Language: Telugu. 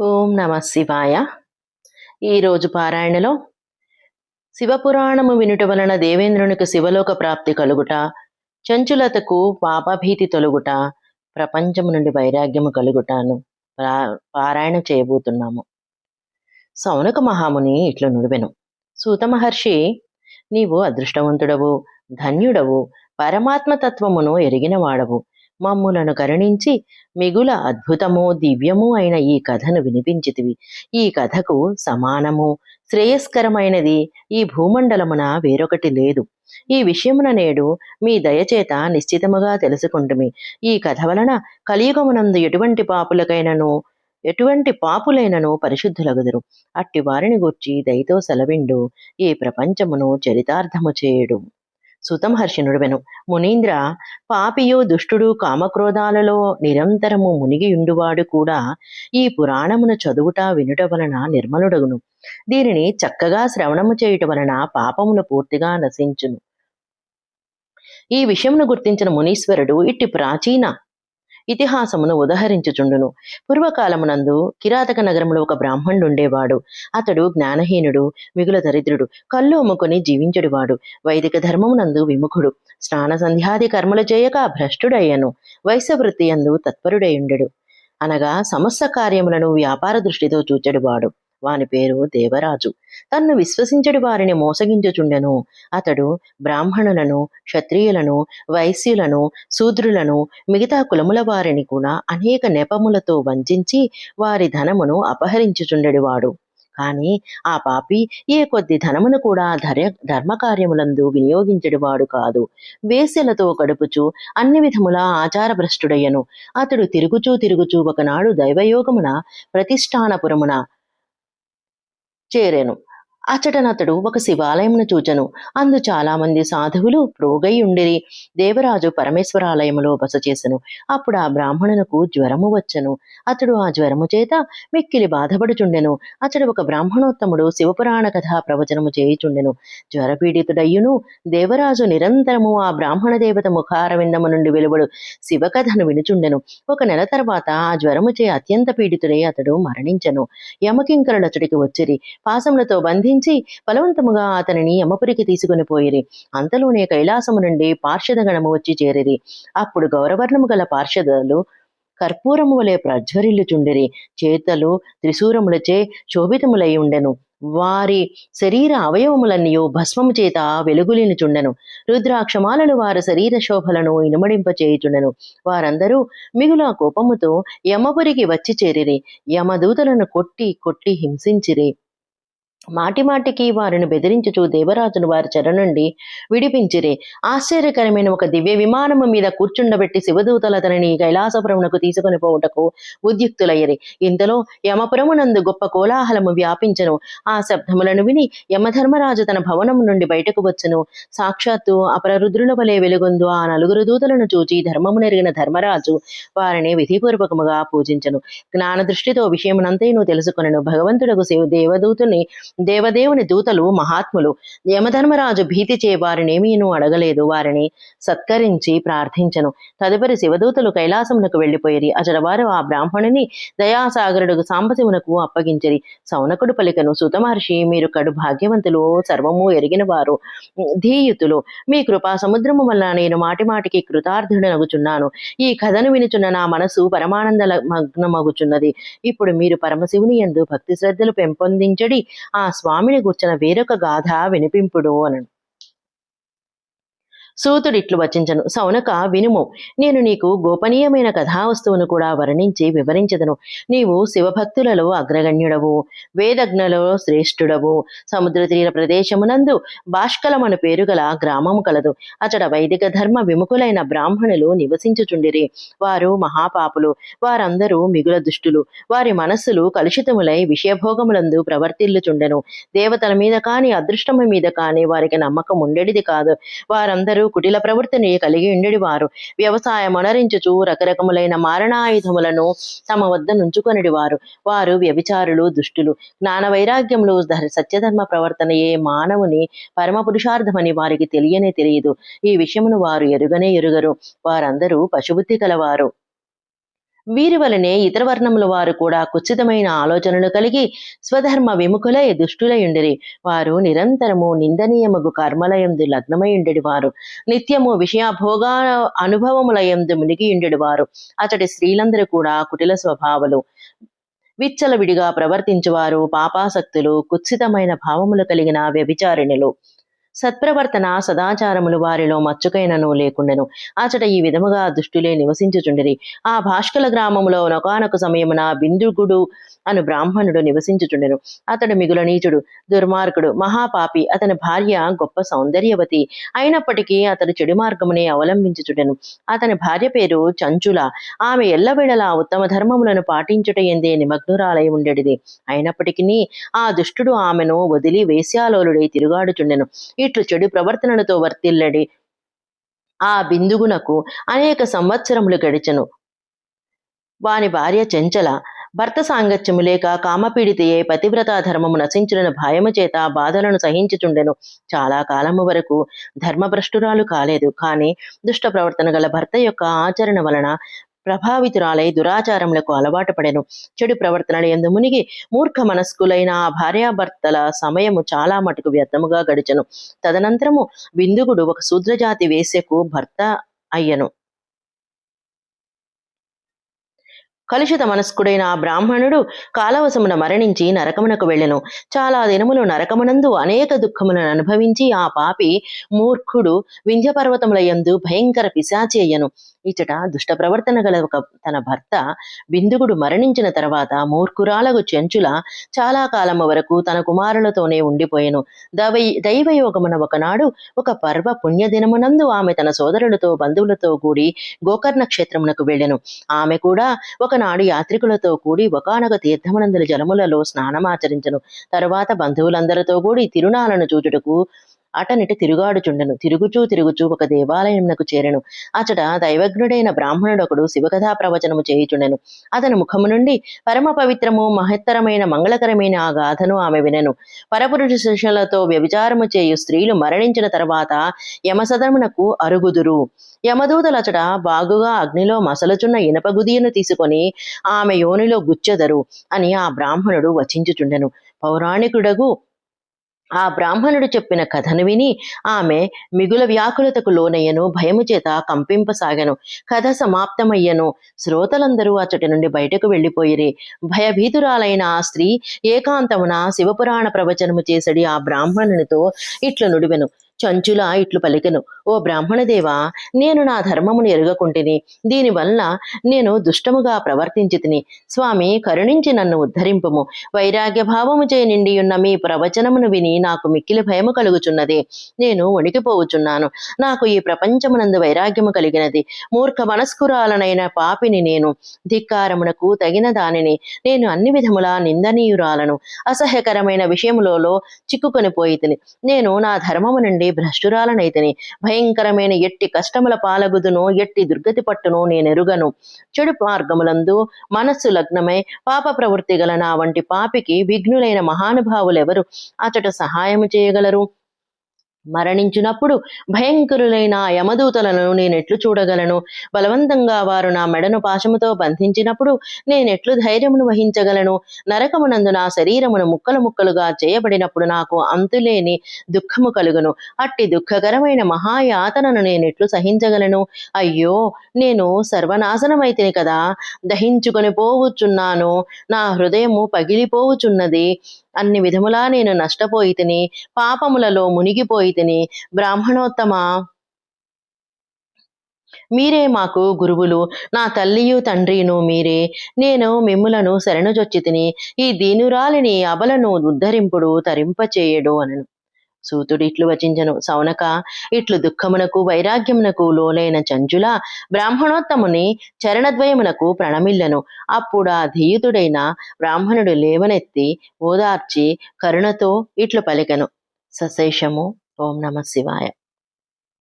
ఓం నమ శివాయ. ఈరోజు పారాయణలో శివపురాణము వినుట వలన దేవేంద్రునికి శివలోక ప్రాప్తి కలుగుట చంచులతకు పాపభీతి తొలుగుట ప్రపంచము నుండి వైరాగ్యము కలుగుటాను పా- పారాయణ చేయబోతున్నాము. సౌనక మహాముని ఇట్లు నుడివెను. సూత మహర్షి నీవు అదృష్టవంతుడవు ధన్యుడవు పరమాత్మతత్వమును ఎరిగిన వాడవు మమ్ములను కరుణించి మిగుల అద్భుతము దివ్యము అయిన ఈ కథను వినిపించితివి. ఈ కథకు సమానము శ్రేయస్కరమైనది ఈ భూమండలమున వేరొకటి లేదు. ఈ విషయమున నేడు మీ దయచేత నిశ్చితముగా తెలుసుకుంటుమి. ఈ కథ వలన కలియుగమునందు ఎటువంటి పాపులకైనను ఎటువంటి పాపులైనను పరిశుద్ధులగుదురు. అట్టి వారిని గూర్చి దయతో సెలవిండు. ఈ ప్రపంచమును చరితార్థము చేయుడు. సుతమహర్షినుడువెను. మునీంద్ర పాపియు దుష్టుడు కామక్రోధాలలో నిరంతరము మునిగియుండువాడు కూడా ఈ పురాణమును చదువుట వినుట వలన నిర్మలుడగును. దీనిని చక్కగా శ్రవణము చేయుట వలన పాపమును పూర్తిగా నశించును. ఈ విషయమును గుర్తించిన మునీశ్వరుడు ఇట్టి ప్రాచీన ఇతిహాసమును ఉదహరించుచుండును. పూర్వకాలమునందు కిరాతక నగరములో ఒక బ్రాహ్మణుడు ఉండేవాడు అతడు జ్ఞానహీనుడు మిగుల దరిద్రుడు కళ్ళు అమ్ముకొని జీవించడువాడు. వైదిక ధర్మమునందు విముఖుడు. స్నాన సంధ్యాది కర్మలు చేయక భ్రష్టుడయ్యను. వైశ్యవృత్తి యందు తత్పరుడైయుండెడు. అనగా సమస్త కార్యములను వ్యాపార దృష్టితో చూచెడువాడు. వాని పేరు దేవరాజు. తన్ను విశ్వసించడి వారిని మోసగించుచుండెను. అతడు బ్రాహ్మణులను క్షత్రియులను వైశ్యులను శూద్రులను మిగతా కులముల వారిని కూడా అనేక నెపములతో వంచించి వారి ధనమును అపహరించుచుండెడివాడు కాని ఆ పాపి ఏ కొద్ది ధనమును కూడా ధర్య ధర్మకార్యములందు వినియోగించడివాడు కాదు. వేశ్యలతో గడుపుచు అన్ని విధముల ఆచారభ్రష్టుడయ్యను. అతడు తిరుగుచూ తిరుగుచూ ఒకనాడు దైవయోగమున ప్రతిష్టానపురమున చేరాను. అచ్చటనతడు ఒక శివాలయమును చూచెను. అందు చాలా మంది సాధువులు ప్రోగై ఉండిరి. దేవరాజు పరమేశ్వరాలయములో బస చేసెను అప్పుడు ఆ బ్రాహ్మణునకు జ్వరము వచ్చెను. అతడు ఆ జ్వరము చేత మిక్కిలి బాధపడుచుండెను. అతడు ఒక బ్రాహ్మణోత్తముడు శివపురాణ కథా ప్రవచనము చేయుచుండెను. జ్వరపీడితుడయ్యును. దేవరాజు నిరంతరము ఆ బ్రాహ్మణ దేవత ముఖారవిందము నుండి వెలువడు శివకథను వినుచుండెను. ఒక నెల తర్వాత ఆ జ్వరము చే అత్యంత పీడితుడై అతడు మరణించెను. యమకింకరులు అతడికి వచ్చిరి. పాసములతో బంధించి బలవంతముగా అతనిని యమపురికి తీసుకుని పోయిరి. అంతలోనే కైలాసము నుండి పార్షద గణము వచ్చి చేరిరి. అప్పుడు గౌరవర్ణము గల పార్షదులు కర్పూరము వలె ప్రజ్వరిల్లుచుండిరి. చేతలు త్రిశూరములచే శోభితములై ఉండెను. వారి శరీర అవయవములన్నీ భస్మము చేత వెలుగులినిచుండెను. రుద్రాక్షమాలను వారి శరీర శోభలను ఇనుమడింప చేయుచుండెను వారందరూ మిగుల కోపముతో యమపురికి వచ్చి చేరిరి. యమదూతలను కొట్టి కొట్టి హింసించిరి. మాటిమాటికి వారిని బెదిరించుచు దేవరాజును వారి చెర నుండి విడిపించిరే. ఆశ్చర్యకరమైన ఒక దివ్య విమానము మీద కూర్చుండబెట్టి శివదూతలు అతనిని కైలాసపురమునకు తీసుకొని పోవుటకు ఉద్యుక్తులయ్యరి. ఇంతలో యమపురమునందు గొప్ప కోలాహలము వ్యాపించను. ఆ శబ్దములను విని యమధర్మరాజు తన భవనము నుండి బయటకు వచ్చెను. సాక్షాత్తు అపరరుద్రుల వలె వెలుగొందు ఆ నలుగురు దూతలను చూచి ధర్మము నెరిగిన ధర్మరాజు వారిని విధిపూర్వకముగా పూజించను. జ్ఞాన దృష్టితో విషయమునంతైను తెలుసుకొనను. భగవంతుడకు శివ దేవదూతుని దేవదేవుని దూతలు మహాత్ములు. యమధర్మరాజు భీతి చే అడగలేదు. వారిని సత్కరించి ప్రార్థించను. తదుపరి శివదూతలు కైలాసమునకు వెళ్ళిపోయిరి. అచట ఆ బ్రాహ్మణుని దయాసాగరుడు సాంబశివునకు అప్పగించిరి. సౌనకుడు పలికను సుతమహర్షి మీరు కడు భాగ్యవంతులు సర్వము ఎరిగిన వారు ధీయుతులు. మీ కృపా సముద్రము వల్ల నేను మాటి మాటికి కృతార్థుడనగుచున్నాను. ఈ కథను వినుచున్న నా మనసు పరమానంద మగ్నమగుచున్నది. ఇప్పుడు మీరు పరమశివుని యందు భక్తి శ్రద్ధలు పెంపొందించడి ఆ స్వామిని గుర్చిన వేరొక గాథ వినిపింపుడు అనను. సూతుడిట్లు వచించను. సౌనక వినుము నేను నీకు గోపనీయమైన కథావస్తువును కూడా వర్ణించి వివరించదను. నీవు శివభక్తులలో అగ్రగణ్యుడవు వేదజ్ఞలో శ్రేష్ఠుడవు. సముద్ర తీర ప్రదేశమునందు బాష్కలమను పేరు గల గ్రామము కలదు. అతడ వైదిక ధర్మ విముఖులైన బ్రాహ్మణులు నివసించుచుండిరి. వారు మహాపాపులు వారందరూ మిగుల దుష్టులు. వారి మనస్సులు కలుషితములై విషయభోగములందు ప్రవర్తిల్లుచుండెను. దేవతల మీద కాని అదృష్టము మీద కాని వారికి నమ్మకం ఉండేది కాదు. వారందరూ కుటిల ప్రవృత్తిని కలిగి ఉండేది వారు వ్యవసాయం అనరించుచు రకరకములైన మారణాయుధములను తమ వద్ద నుంచుకొనిడి వారు వారు వ్యభిచారులు దుష్టులు. జ్ఞాన వైరాగ్యములు ధ- సత్యధర్మ ప్రవర్తనయే మానవుని పరమ పురుషార్థమని వారికి తెలియనే తెలియదు. ఈ విషయమును వారు ఎరుగనే ఎరుగరు. వారందరూ పశుబుద్ధి కలవారు. వీరి వలనే ఇతర వర్ణముల వారు కూడా కుచితమైన ఆలోచనలు కలిగి స్వధర్మ విముఖులై దుష్టులయుండిరి వారు నిరంతరము నిందనీయమగు కర్మలయందు లగ్నమై వారు. నిత్యము విషయభోగా అనుభవములయందు మునిగి వారు. అతడి స్త్రీలందరూ కూడా కుటిల స్వభావాలు. విచ్చలవిడిగా ప్రవర్తించువారు పాపాసక్తులు కుత్సితమైన భావములు కలిగిన వ్యభిచారిణులు. సత్ప్రవర్తన సదాచారములు వారిలో మచ్చుకైనను లేకుండెను. అచట ఈ విధముగా దుష్టులే నివసించుచుండిరి. ఆ భాష్కల గ్రామములో నొకానొక సమయమున బిందుగుడు అను బ్రాహ్మణుడు నివసించుచుండెను. అతడు మిగుల నీచుడు దుర్మార్గుడు మహాపాపి. అతని భార్య గొప్ప సౌందర్యవతి. అయినప్పటికీ అతడు చెడు మార్గమునే అవలంబించుచుండెను. అతని భార్య పేరు చంచుల. ఆమె ఎల్లవేళలా ఉత్తమ ధర్మములను పాటించుట ఎందే నిమగ్నురాలై ఉండేది అయినప్పటికీ ఆ దుష్టుడు ఆమెను వదిలి వేశ్యాలోలుడై తిరుగాడుచుండెను. ఇట్లు చెడు ప్రవర్తనలతో వర్తిల్లడి. ఆ బిందుగునకు అనేక సంవత్సరములు గడిచెను. వాని భార్య చెంచల భర్త సాంగత్యము లేక కామపీడితయే పతివ్రత ధర్మము నశించిన భయము చేత బాధలను సహించుచుండెను. చాలా కాలము వరకు ధర్మభ్రష్టురాలు కాలేదు. కానీ దుష్ట ప్రవర్తన గల భర్త యొక్క ఆచరణ వలన ప్రభావితురాలై దురాచారములకు అలవాటు పడెను. చెడు ప్రవర్తనలు ఎందు మునిగి మూర్ఖ మనస్కులైన ఆ భార్యాభర్తల సమయము చాలా మటుకు వ్యర్థముగా గడిచెను. తదనంతరము బిందుగుడు ఒక శూద్రజాతి వేశ్యకు భర్త అయ్యను. కలుషిత మనస్కుడైన ఆ బ్రాహ్మణుడు కాలవశమున మరణించి నరకమునకు వెళ్ళెను. చాలా దినములు నరకమునందు అనేక దుఃఖములను అనుభవించి ఆ పాపి మూర్ఖుడు వింధ్యపర్వతములయందు యందు భయంకర పిశాచి అయ్యను. ఇచ్చట దుష్ట ప్రవర్తన గల ఒక తన భర్త బిందుగుడు మరణించిన తర్వాత మూర్ఖురాలకు చెంచుల చాలా కాలం వరకు తన కుమారులతోనే ఉండిపోయెను. దవై దైవయోగమున ఒకనాడు ఒక పర్వ పుణ్యదినమునందు ఆమె తన సోదరులతో బంధువులతో కూడి గోకర్ణ క్షేత్రమునకు వెళ్ళెను. ఆమె కూడా ఒక ఒకనాడు యాత్రికులతో కూడి ఒకనొక తీర్థమునందుల జలములలో స్నానమాచరించను. తరువాత బంధువులందరితో కూడి తిరునాలను చూచుటకు అటనిటి తిరుగాడుచుండెను. తిరుగుచూ తిరుగుచూ ఒక దేవాలయమునకు చేరెను. అచట దైవజ్ఞుడైన బ్రాహ్మణుడొకడు శివకథా ప్రవచనము చేయుచుండెను. అతని ముఖము నుండి పరమ పవిత్రము మహత్తరమైన మంగళకరమైన ఆ గాథను ఆమె వినెను. పరపురుష శిష్యులతో వ్యభిచారము చేయు స్త్రీలు మరణించిన తర్వాత యమసదమునకు అరుగుదురు. యమదూతలచట బాగుగా అగ్నిలో మసలుచున్న ఇనపగుదియను తీసుకొని ఆమె యోనిలో గుచ్చెదరు అని ఆ బ్రాహ్మణుడు వచించుచుండెను. పౌరాణికుడగు ఆ బ్రాహ్మణుడు చెప్పిన కథను విని ఆమె మిగుల వ్యాకులతకు లోనయ్యను భయము చేత కంపింపసాగెను. కథ సమాప్తమయ్యను. శ్రోతలందరూ అచ్చటి నుండి బయటకు వెళ్ళిపోయిరి. భయభీతురాలైన ఆ స్త్రీ ఏకాంతమున శివపురాణ ప్రవచనము చేసడి ఆ బ్రాహ్మణునితో ఇట్లు నుడివెను. చంచులా ఇట్లు పలికెను. ఓ బ్రాహ్మణదేవా నేను నా ధర్మమును ఎరుగకుంటిని. దీనివల్ల నేను దుష్టముగా ప్రవర్తించితిని స్వామి కరుణించి నన్ను ఉద్ధరింపుము. వైరాగ్య భావము చే నిండియున్న మీ ప్రవచనమును విని నాకు మిక్కిలి భయము కలుగుచున్నది. నేను వణికిపోవుచున్నాను నాకు ఈ ప్రపంచమునందు వైరాగ్యము కలిగినది. మూర్ఖ మనస్కురాలనైన పాపిని నేను ధిక్కారమునకు తగిన దానిని. నేను అన్ని విధములా నిందనీయురాలను. అసహ్యకరమైన విషయములలో చిక్కుకొని పోయితిని నేను నా ధర్మము నుండి భ్రష్టురాలనైతిని. భయంకరమైన ఎట్టి కష్టముల పాలగుదును ఎట్టి దుర్గతి పట్టును నేనెరుగను. చెడు మార్గములందు మనస్సు లగ్నమై పాప ప్రవృత్తి గల నా వంటి పాపికి విఘ్నులైన మహానుభావులెవరు అచట సహాయము చేయగలరు? మరణించినప్పుడు భయంకరులైన యమదూతలను నేనెట్లు చూడగలను. బలవంతంగా వారు నా మెడను పాశముతో బంధించినప్పుడు నేనెట్లు ధైర్యమును వహించగలను. నరకమునందు నా శరీరమును ముక్కలు ముక్కలుగా చేయబడినప్పుడు నాకు అంతులేని దుఃఖము కలుగును. అట్టి దుఃఖకరమైన మహాయాతనను నేనెట్లు సహించగలను. అయ్యో నేను సర్వనాశనమైతిని కదా. దహించుకొని పోవుచున్నాను. నా హృదయము పగిలిపోవుచున్నది. అన్ని విధములా నేను నష్టపోయి తిని పాపములలో మునిగిపోయి తిని బ్రాహ్మణోత్తమ? మీరే మాకు గురువులు నా తల్లియు తండ్రిను మీరే. నేను మిమ్ములను శరణుజొచ్చి తిని ఈ దీనురాలిని అబలను ఉద్ధరింపుడు తరింపచేయడు అనను. సూతుడు ఇట్లు వచించను. సౌనక ఇట్లు దుఃఖమునకు వైరాగ్యమునకు లోలైన చంజుల బ్రాహ్మణోత్తముని చరణద్వయమునకు ప్రణమిల్లను. అప్పుడు ఆ ధీయుతుడైన బ్రాహ్మణుడు లేవనెత్తి ఓదార్చి కరుణతో ఇట్లు పలికను. సశేషము. ఓం నమ శివాయ.